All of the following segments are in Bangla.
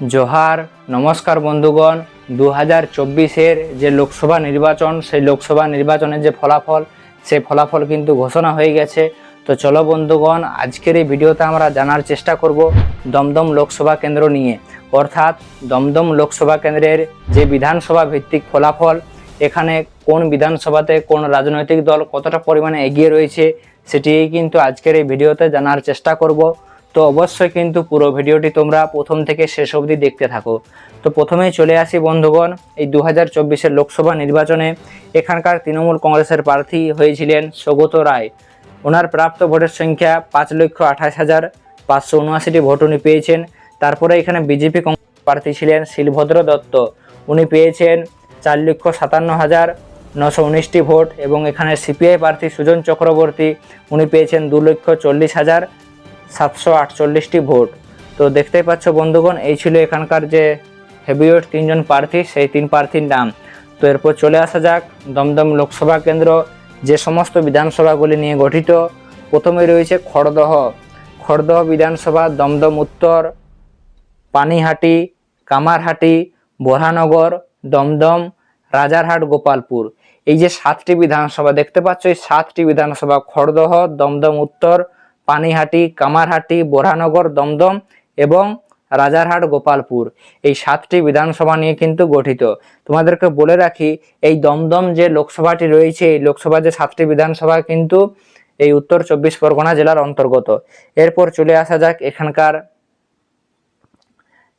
জোহার, নমস্কার বন্ধুগণ। দু হাজার চব্বিশের যে লোকসভা নির্বাচন, সেই লোকসভা নির্বাচনের যে ফলাফল, সে ফলাফল কিন্তু ঘোষণা হয়ে গেছে। তো চলো বন্ধুগণ, আজকের এই ভিডিওতে আমরা জানার চেষ্টা করব দমদম লোকসভা কেন্দ্র নিয়ে। অর্থাৎ দমদম লোকসভা কেন্দ্রের যে বিধানসভা ভিত্তিক ফলাফল, এখানে কোন বিধানসভাতে কোন রাজনৈতিক দল কতটা পরিমাণে এগিয়ে রয়েছে, সেটিই কিন্তু আজকের এই ভিডিওতে জানার চেষ্টা করব। তো অবশ্যই কিন্তু পুরো ভিডিওটি তোমরা প্রথম থেকে শেষ অবধি দেখতে থাকো। তো প্রথমেই চলে আসি বন্ধুগণ, এই দু হাজার লোকসভা নির্বাচনে। এখানকার তৃণমূল কংগ্রেসের প্রার্থী হয়েছিলেন সৌগত রায়। ওনার প্রাপ্ত ভোটের সংখ্যা পাঁচ লক্ষ আঠাশ হাজার পাঁচশো উনআশিটি ভোট উনি পেয়েছেন। তারপরে এখানে বিজেপি প্রার্থী ছিলেন শিলভদ্র দত্ত। উনি পেয়েছেন চার লক্ষ সাতান্ন হাজার নশো উনিশটি ভোট এবং এখানে সিপিআই প্রার্থী সুজন চক্রবর্তী, উনি পেয়েছেন দু লক্ষ চল্লিশ হাজার সাতশো আটচল্লিশটি ভোট। তো দেখতেই পাচ্ছ বন্ধুগণ, এই ছিল এখানকার যে হেভিওয়েট তিনজন প্রার্থী, সেই তিন প্রার্থীর নাম। তো এরপর চলে আসা যাক, দমদম লোকসভা কেন্দ্র যে সমস্ত বিধানসভাগুলি নিয়ে গঠিত প্রথমে রয়েছে খড়দহ। খড়দহ বিধানসভা, দমদম উত্তর, পানিহাটি, কামারহাটি বোরহানগর দমদম, রাজারহাট, গোপালপুর। এই যে সাতটি বিধানসভা, দেখতে পাচ্ছ এই সাতটি বিধানসভা, খড়দহ, দমদম উত্তর পানিহাটি, কামারহাটি, বোরহানগর, দমদম এবং রাজারহাট, গোপালপুর। এই সাতটি বিধানসভা নিয়ে কিন্তু গঠিত। তোমাদেরকে বলে রাখি, এই দমদম যে লোকসভাটি রয়েছে, এই লোকসভা যে সাতটি বিধানসভা কিন্তু এই উত্তর চব্বিশ পরগনা জেলার অন্তর্গত। এরপর চলে আসা যাক এখানকার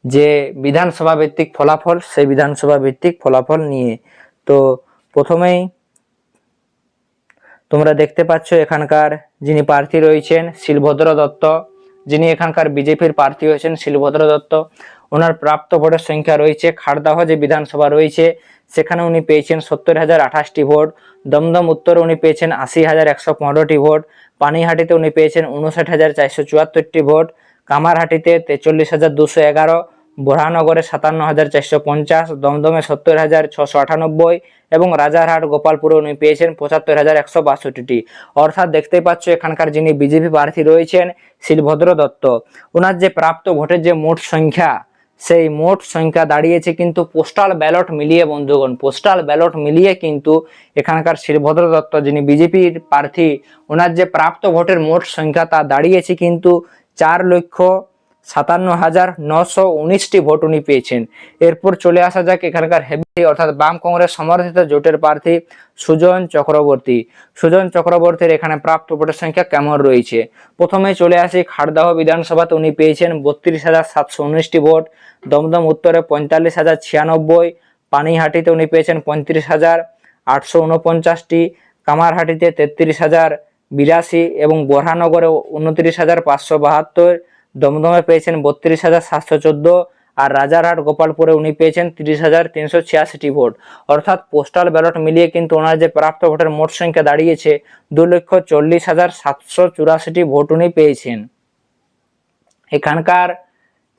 যে বিধানসভা ভিত্তিক ফলাফল, সেই বিধানসভা ভিত্তিক ফলাফল নিয়ে। তো প্রথমেই তোমরা দেখতে পাচ্ছ এখানকার যিনি প্রার্থী রয়েছেন শিলভদ্র দত্ত। যিনি এখানকার বিজেপির প্রার্থী হয়েছেন শিলভদ্র দত্ত। ওনার প্রাপ্ত ভোটের সংখ্যা রয়েছে খারদাহ যে বিধানসভা রয়েছে, সেখানে উনি পেয়েছেন সত্তর হাজার আঠাশটি ভোট। দমদম উত্তরে উনি পেয়েছেন আশি হাজার একশো পনেরোটি ভোট। পানিহাটিতে উনি পেয়েছেন উনষাট হাজার চারশো চুয়াত্তরটি ভোট। কামারহাটিতে তেচল্লিশ হাজার দুশো এগারো। বোরহানগরে সাতান্ন হাজার চারশো পঞ্চাশ, দমদমে সত্তর হাজার ছশো আটানব্বই এবং রাজারহাট, গোপালপুরে উনি পেয়েছেন পঁচাত্তর হাজার একশো বাষট্টিটি। অর্থাৎ দেখতেই পাচ্ছ, এখানকার যিনি বিজেপি প্রার্থী রয়েছেন শিলভদ্র দত্ত। ওনার যে প্রাপ্ত ভোটের যে মোট সংখ্যা, সেই মোট সংখ্যা দাঁড়িয়েছে কিন্তু পোস্টাল ব্যালট মিলিয়ে, বন্ধুগণ, পোস্টাল ব্যালট মিলিয়ে কিন্তু এখানকার শিলভদ্র দত্ত, যিনি বিজেপির প্রার্থী ওনার যে প্রাপ্ত ভোটের মোট সংখ্যা তা দাঁড়িয়েছে কিন্তু চার লক্ষ সাতান্ন হাজার নশো উনিশটি ভোট উনি পেয়েছেন। এরপর চলে আসা যাক এখানকার হেভি অর্থাৎ বাম কংগ্রেস সমর্থিত জোটের প্রার্থী সুজন চক্রবর্তী। সুজন চক্রবর্তীর এখানে প্রাপ্ত ভোটের সংখ্যা কেমন রয়েছে? প্রথমে চলে আসি খাড়দাহ বিধানসভাতে উনি পেয়েছেন বত্রিশ হাজার সাতশো উনিশটি ভোট, দমদম উত্তরে পঁয়তাল্লিশ হাজার ছিয়ানব্বই, পানিহাটিতে উনি পেয়েছেন পঁয়ত্রিশ হাজার আটশো উনপঞ্চাশটি, কামারহাটিতে তেত্রিশ হাজার বিরাশি এবং বোরহানগরে উনত্রিশ হাজার পাঁচশো বাহাত্তর দমদমে পেয়েছেন বত্রিশ হাজার সাতশো চোদ্দ আর রাজারহাট, গোপালপুরে উনি পেয়েছেন তিরিশ হাজার তিনশো ছিয়াশিটি ভোট। অর্থাৎ পোস্টাল ব্যালট মিলিয়ে কিন্তু ওনার যে প্রাপ্ত ভোটের মোট সংখ্যা দাঁড়িয়েছে, দু লক্ষ চল্লিশ হাজার সাতশো চুরাশিটি ভোট উনি পেয়েছেন। এখানকার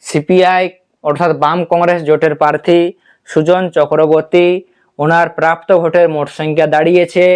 সিপিআই, অর্থাৎ বাম কংগ্রেস জোটের প্রার্থী সুজন চক্রবর্তী, ওনার প্রাপ্ত ভোটের মোট সংখ্যা দাঁড়িয়েছে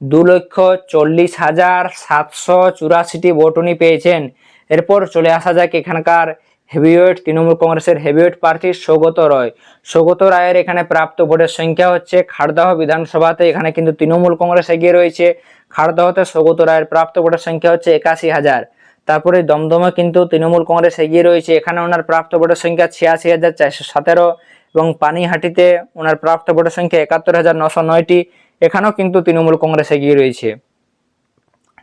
দু লক্ষ চল্লিশ হাজার সাতশো চুরাশিটি ভোট উনি পেয়েছেন। এরপর চলে আসা যাক এখানকার হেভিওয়েট, তৃণমূল কংগ্রেসের হেভিওয়েট প্রার্থী সৌগত রায়। সৌগত রায়ের এখানে প্রাপ্ত ভোটের সংখ্যা হচ্ছে খাড়দাহ বিধানসভাতে, এখানে কিন্তু তৃণমূল কংগ্রেস এগিয়ে রয়েছে। খাড়দাহতে সৌগত রায়ের প্রাপ্ত ভোটের সংখ্যা হচ্ছে একাশি হাজার। তারপরে দমদমে কিন্তু তৃণমূল কংগ্রেস এগিয়ে রয়েছে। এখানে ওনার প্রাপ্ত ভোটের সংখ্যা ছিয়াশি হাজার চারশো সতেরো এবং পানিহাটিতে ওনার প্রাপ্ত ভোটের সংখ্যা একাত্তর হাজার নশো নয়টি। এখানেও কিন্তু তৃণমূল কংগ্রেস এগিয়ে রয়েছে।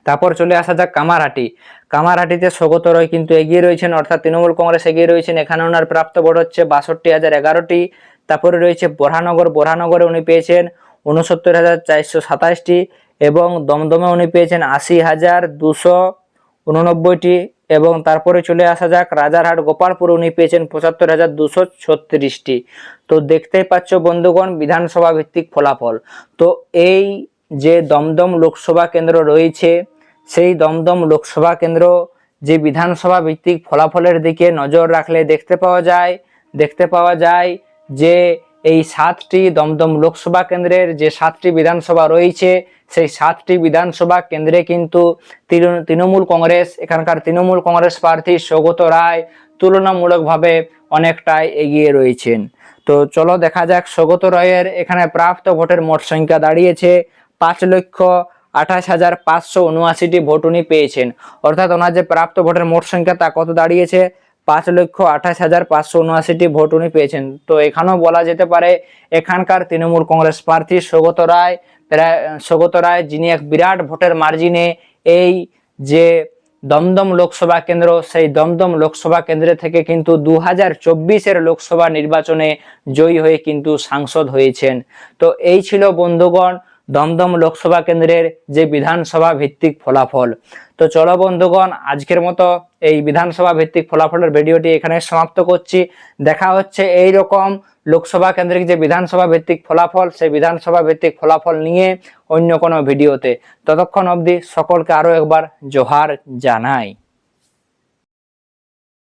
তারপর চলে আসা যাক কামারহাটি। কামারহাটিতে সৌগত রয় কিন্তু এগিয়ে রয়েছেন, অর্থাৎ তৃণমূল কংগ্রেস এগিয়ে রয়েছেন। এখানে ওনার প্রাপ্ত ভোট হচ্ছে বাষট্টি হাজার এগারোটি। তারপরে রয়েছে বোরহানগর। বোরহানগরে উনি পেয়েছেন উনসত্তর হাজার চারশো সাতাশটি এবং দমদমে উনি পেয়েছেন আশি হাজার দুশো উননব্বইটি এবং তারপরে চলে আসা যাক রাজারহাট, গোপালপুর উনি পেয়েছেন পঁচাত্তর হাজার দুশো ছত্রিশটি। তো দেখতেই পাচ্ছ বন্ধুগণ, বিধানসভা ভিত্তিক ফলাফল। তো এই যে দমদম লোকসভা কেন্দ্র রয়েছে সেই দমদম লোকসভা কেন্দ্র যে বিধানসভা ভিত্তিক ফলাফলের দিকে নজর রাখলে দেখতে পাওয়া যায়, দেখতে পাওয়া যায় যে এই সাতটি দমদম লোকসভা কেন্দ্রের যে সাতটি বিধানসভা রয়েছে, সেই সাতটি বিধানসভা কেন্দ্রে কিন্তু তৃণমূল কংগ্রেস, এখানকার তৃণমূল কংগ্রেস প্রার্থী সৌগত রায় তুলনামূলকভাবে অনেকটাই এগিয়ে রয়েছেন। তো চলো দেখা যাক সৌগত রায়ের এখানে প্রাপ্ত ভোটের মোট সংখ্যা দাঁড়িয়েছে পাঁচ লক্ষ আঠাশ হাজার পাঁচশো উনআশিটি ভোট উনি পেয়েছেন। অর্থাৎ ওনার যে প্রাপ্ত ভোটের মোট সংখ্যা তা কত দাঁড়িয়েছে? পাঁচ লক্ষ আঠাশ হাজার পাঁচশো উনআশিটি ভোট উনি পেয়েছেন। তো এখানেও বলা যেতে পারে, এখানকার তৃণমূল কংগ্রেস প্রার্থী সৌগত রায়, প্রায়, সৌগত রায় যিনি এক বিরাট ভোটের মার্জিনে এই যে দমদম লোকসভা কেন্দ্র, সেই দমদম লোকসভা কেন্দ্রে থেকে কিন্তু দু হাজার চব্বিশের লোকসভা নির্বাচনে জয়ী হয়ে কিন্তু সাংসদ হয়েছেন। তো এই ছিল বন্ধুগণ দমদম লোকসভা কেন্দ্রের যে বিধানসভা ভিত্তিক ফলাফল। তো চলো বন্ধুগণ, আজকের মতো এই বিধানসভা ভিত্তিক ফলাফলের ভিডিওটি এখানে সমাপ্ত করছি। দেখা হচ্ছে এই রকম লোকসভা কেন্দ্রিক যে বিধানসভা ভিত্তিক ফলাফল, সেই বিধানসভা ভিত্তিক ফলাফল নিয়ে অন্য কোনো ভিডিওতে। ততক্ষণ অবধি সকলকে আরও একবার জোহার জানাই।